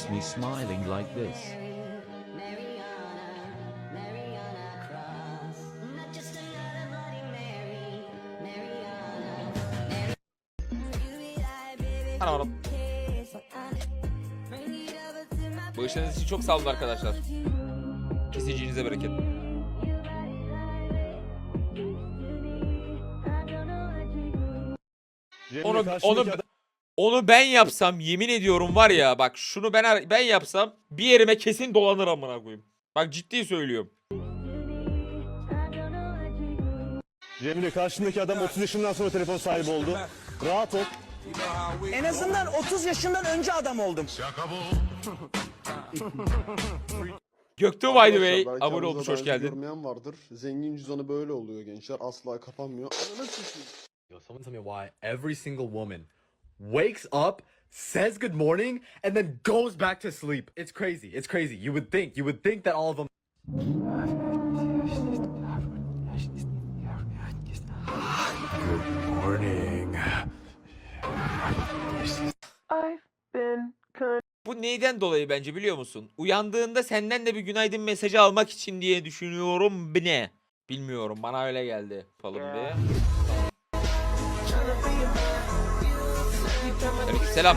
makes me smiling like this. Ana. Bağışlarınız için çok sağ olun arkadaşlar. Kesicinize bereket. Onu onu onu ben yapsam yemin ediyorum var ya bak şunu ben ben yapsam bir yerime kesin dolanır amına koyayım. Bak ciddi söylüyorum. Cemile karşındaki adam 30 yaşından sonra telefon sahibi oldu. Rahat ol. En azından 30 yaşından önce adam oldum. Göktuğ by the way belki abone olmuş hoş geldin. Görmeyen vardır. Zengin cüzdanı böyle oluyor gençler. Asla kapanmıyor. Ananı sikeyim. Yo, someone tell me why every single woman wakes up, says good morning, and then goes back to sleep. It's crazy. It's crazy. You would think, you would think that all of them. Good morning. Bu neyden dolayı bence biliyor musun? Uyandığında senden de bir günaydın mesajı almak için diye düşünüyorum. Bu ne? Bilmiyorum bana öyle geldi. Yapalım bir. Aleykümselam.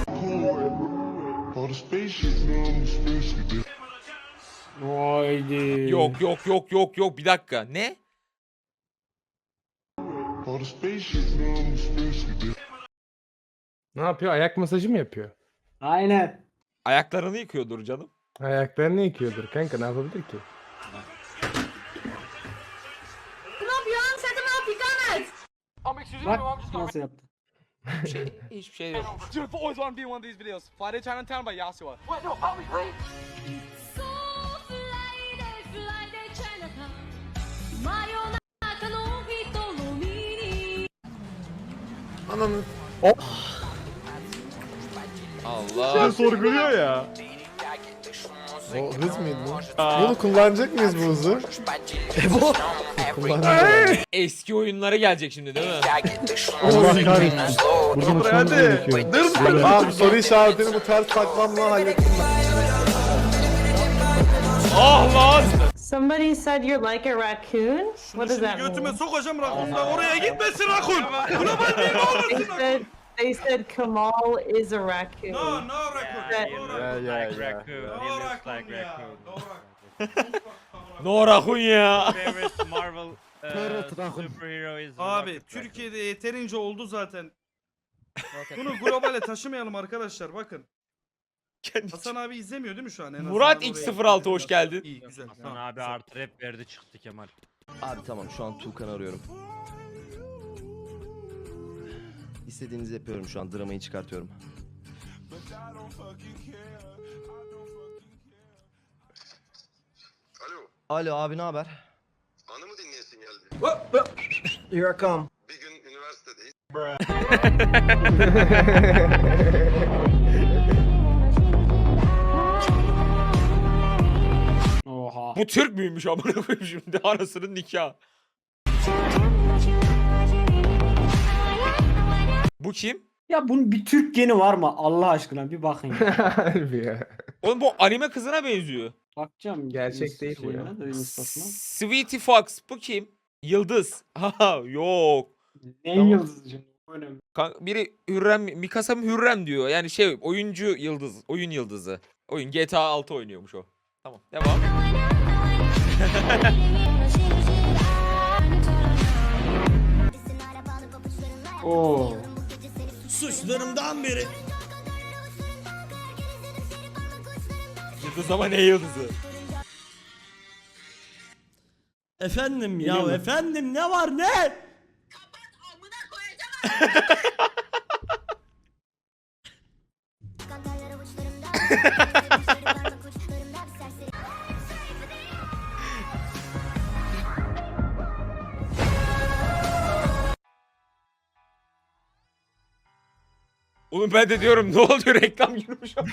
Haydi. Yok yok yok yok yok bir dakika. Ne? Ne yapıyor? Ayak masajı mı yapıyor? Aynen. Ayaklarını yıkıyordur canım. Ayaklarını yıkıyordur kanka ne yapabilir ki? Bak nasıl yaptı. Bir şey, hiçbir şey yok. Dude, I've always wanted to be in one of these videos. Friday Chinatown by Yasua. Allah. sorguluyor ya. O hız mıydı bu? Bunu kullanacak mıyız bu hızı? bu. Eski oyunları gelecek şimdi değil mi? Allah kahretsin. Buradan uçmamız gerekiyor. Abi soru işaretini bu ters taklamla hallettim ben. Ah lan! Somebody said you're like a raccoon. What does that mean? sokacağım rakundan oraya gitmesin rakun. Global değil They said they said Kamal is a raccoon. No, no rakun. That- Ya ya ya. No rakun ya. No rakun. Norakun ya. Abi Türkiye'de yeterince oldu zaten. Bunu globale taşımayalım arkadaşlar bakın. Hasan abi izlemiyor değil mi şu an? En azından Murat oraya X06 hoş geldin. İyi güzel. Hasan abi artı rap verdi çıktı Kemal. Abi tamam şu an Tuğkan'ı arıyorum. İstediğinizi yapıyorum şu an dramayı çıkartıyorum. Alo. Alo abi ne haber? Anımı dinleyesin geldi. Here I come. Bir gün üniversitedeyiz. Oha. Bu Türk müymüş amına koyayım şimdi anasının nikahı. Bu kim? Ya bunun bir Türk geni var mı Allah aşkına bir bakın ya. Harbi ya. Oğlum bu anime kızına benziyor. Bakacağım. Gerçek değil bu ya. şeyine de, Instasına. Sweetie Fox bu kim? Yıldız. Haha yok. Ne Tamam. yıldızı şimdi? Önemli. Kan- Biri Hürrem, Mikasa mı Hürrem diyor. Yani şey oyuncu yıldız, oyun yıldızı. Oyun GTA 6 oynuyormuş o. Tamam devam. Oo. Suçlarımdan beri. Yıldız ama ne yıldızı? Efendim ya, efendim ne var ne? Oğlum ben de diyorum ne oluyor reklam girmiş.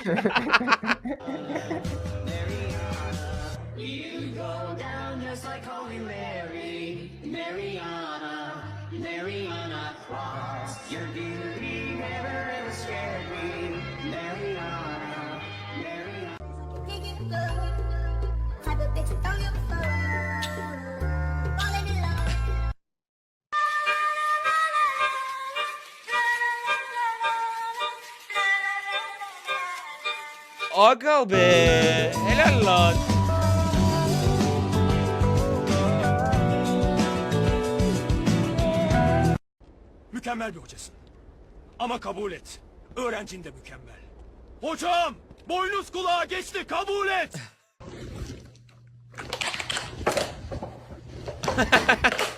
Aga be. Helal lan. Mükemmel bir hocasın. Ama kabul et. Öğrencin de mükemmel. Hocam! Boynuz kulağa geçti kabul et!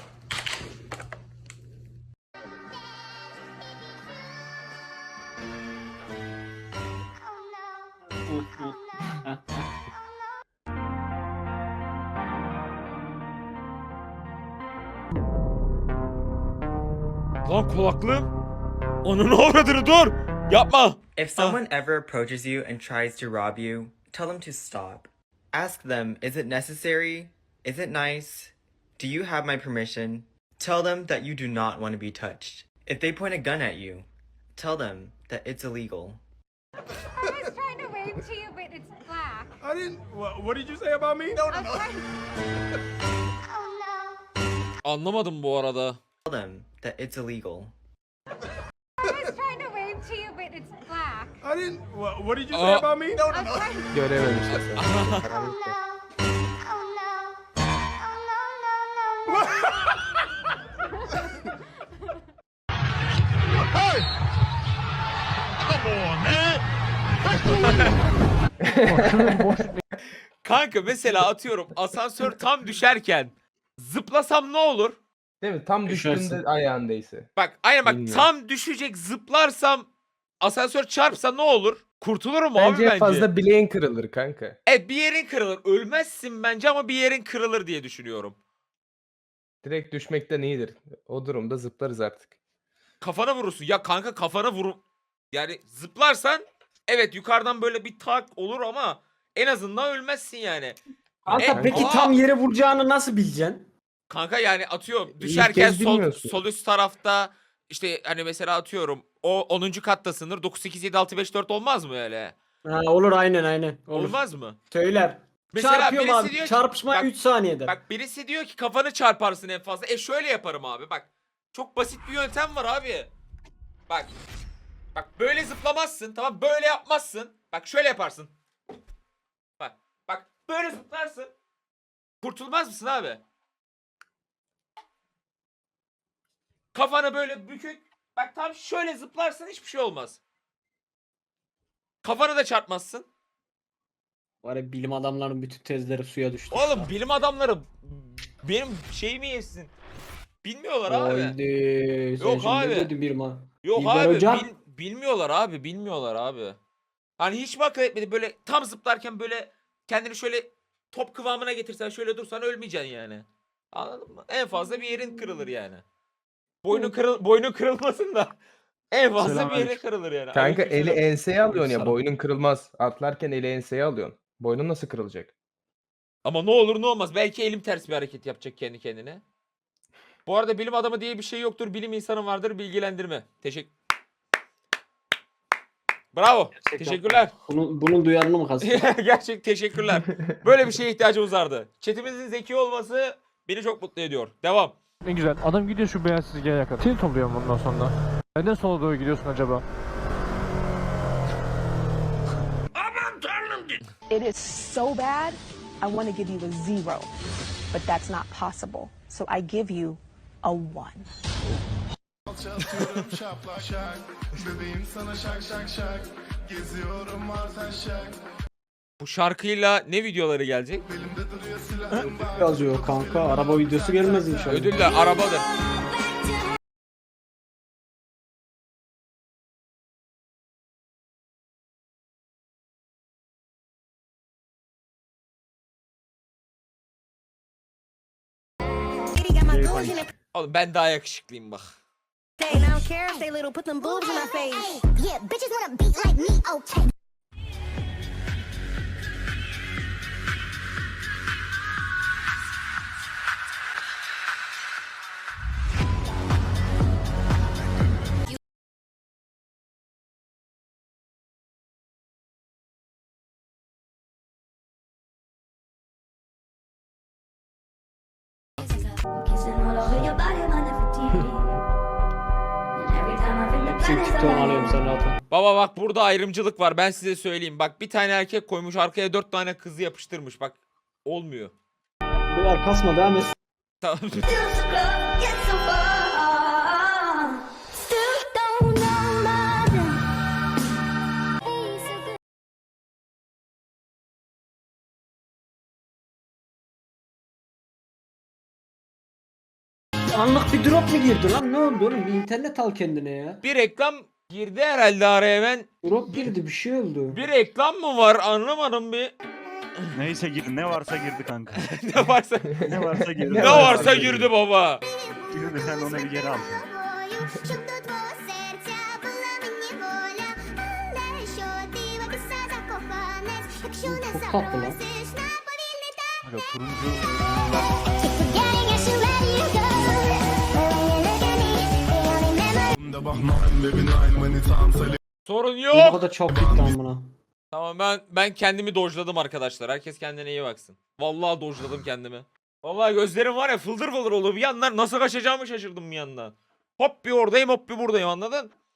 Lan kulaklığım. Onun avradını dur. Yapma. If someone ever approaches you and tries to rob you, tell them to stop. Ask them, is it necessary? Is it nice? Do you have my permission? Tell them that you do not want to be touched. If they point a gun at you, tell them that it's illegal. I was trying to wave to you, but it's black. I didn't... What, what did you say about me? No, I'm trying- oh, Anlamadım bu arada. Tell them that it's illegal. I was trying to wave to you, but it's black. I didn't... What, what did you say about me? No, I'm trying- Görememişler seni. Kanka mesela atıyorum asansör tam düşerken zıplasam ne olur? Değil mi? Tam Düşersin. düştüğünde ayağın değse. Bak aynen bak Bilmiyorum. tam düşecek zıplarsam asansör çarpsa ne olur? Kurtulurum Bence abi en bence. fazla bileğin kırılır kanka. Evet bir yerin kırılır. Ölmezsin bence ama bir yerin kırılır diye düşünüyorum. Direkt düşmekten iyidir. O durumda zıplarız artık. Kafana vurursun. Ya kanka kafana vurun. Yani zıplarsan evet yukarıdan böyle bir tak olur ama en azından ölmezsin yani. Kanka E, peki aa! tam yere vuracağını nasıl bileceksin? Kanka yani atıyorum düşerken kez sol, bilmiyorsun. sol üst tarafta işte hani mesela atıyorum o 10. katta sınır 9 8 7 6 5 4 olmaz mı öyle? Ha, olur aynen aynen. Olur. Olmaz mı? Söyler. Mesela Çarpıyorum birisi abi. diyor ki- Çarpışma bak- 3 saniyede. Bak birisi diyor ki kafanı çarparsın en fazla. E şöyle yaparım abi bak. Çok basit bir yöntem var abi. Bak. Bak böyle zıplamazsın tamam böyle yapmazsın. Bak şöyle yaparsın. Bak. Bak böyle zıplarsın. Kurtulmaz mısın abi? Kafanı böyle bükük. Bak tam şöyle zıplarsan hiçbir şey olmaz. Kafanı da çarpmazsın. Var ya bilim adamlarının bütün tezleri suya düştü. Oğlum bilim adamları benim şeyimi yesin. Bilmiyorlar abi. Haydi. Sen Yok şimdi abi. dedin bilim ha? Yok İlber abi hocam. bil- bilmiyorlar abi bilmiyorlar abi. Hani hiç mi akıl etmedi böyle tam zıplarken böyle kendini şöyle top kıvamına getirsen şöyle dursan ölmeyeceksin yani. Anladın mı? En fazla bir yerin kırılır yani. Boynun kırıl boynun kırılmasın da en fazla bir Selamünaleyküm. kırılır yani. Kanka eli Aleykümselam. enseye alıyorsun ya boynun kırılmaz. Atlarken eli enseye alıyorsun. Boynun nasıl kırılacak? Ama ne olur ne olmaz. Belki elim ters bir hareket yapacak kendi kendine. Bu arada bilim adamı diye bir şey yoktur. Bilim insanı vardır. Bilgilendirme. Teşekkür. Bravo. Teşekkürler. Bunun, bunun duyarını mı kastın? Gerçek teşekkürler. Böyle bir şeye ihtiyacımız vardı. Chatimizin zeki olması beni çok mutlu ediyor. Devam. Ne güzel. Adam gidiyor şu beyaz çizgiye yakın. Seni topluyorum bundan sonra. Neden sola doğru gidiyorsun acaba? It is so bad, I want to give you a zero. But that's not possible. So I give you a one. Bu şarkıyla ne videoları gelecek? Yazıyor kanka. Araba videosu gelmez inşallah. Ödülle arabadır. Oğlum ben daha yakışıklıyım bak. They don't care if they little put them boobs in my face. Yeah, bitches wanna beat like me, okay. Baba bak burada ayrımcılık var. Ben size söyleyeyim. Bak bir tane erkek koymuş arkaya dört tane kızı yapıştırmış. Bak olmuyor. Bu kasma devam et. Tamam. drop mu girdi lan? Ne oldu oğlum? Bir internet al kendine ya. bir reklam girdi herhalde araya ben. Drop girdi bir şey oldu. Bir reklam mı var anlamadım bir. Neyse girdi ne varsa girdi kanka. ne varsa Ne varsa girdi. ne varsa girdi baba. Girdi sen onu bir geri al. Çok tatlı lan. Turuncu Sorun Bu yok. kadar çok gitti amına. Tamam ben ben kendimi dojladım arkadaşlar. Herkes kendine iyi baksın. Vallahi dojladım kendimi. Vallahi gözlerim var ya fıldır fıldır oldu. Bir yandan nasıl kaçacağımı şaşırdım bir yandan. Hop bir oradayım hop bir buradayım anladın?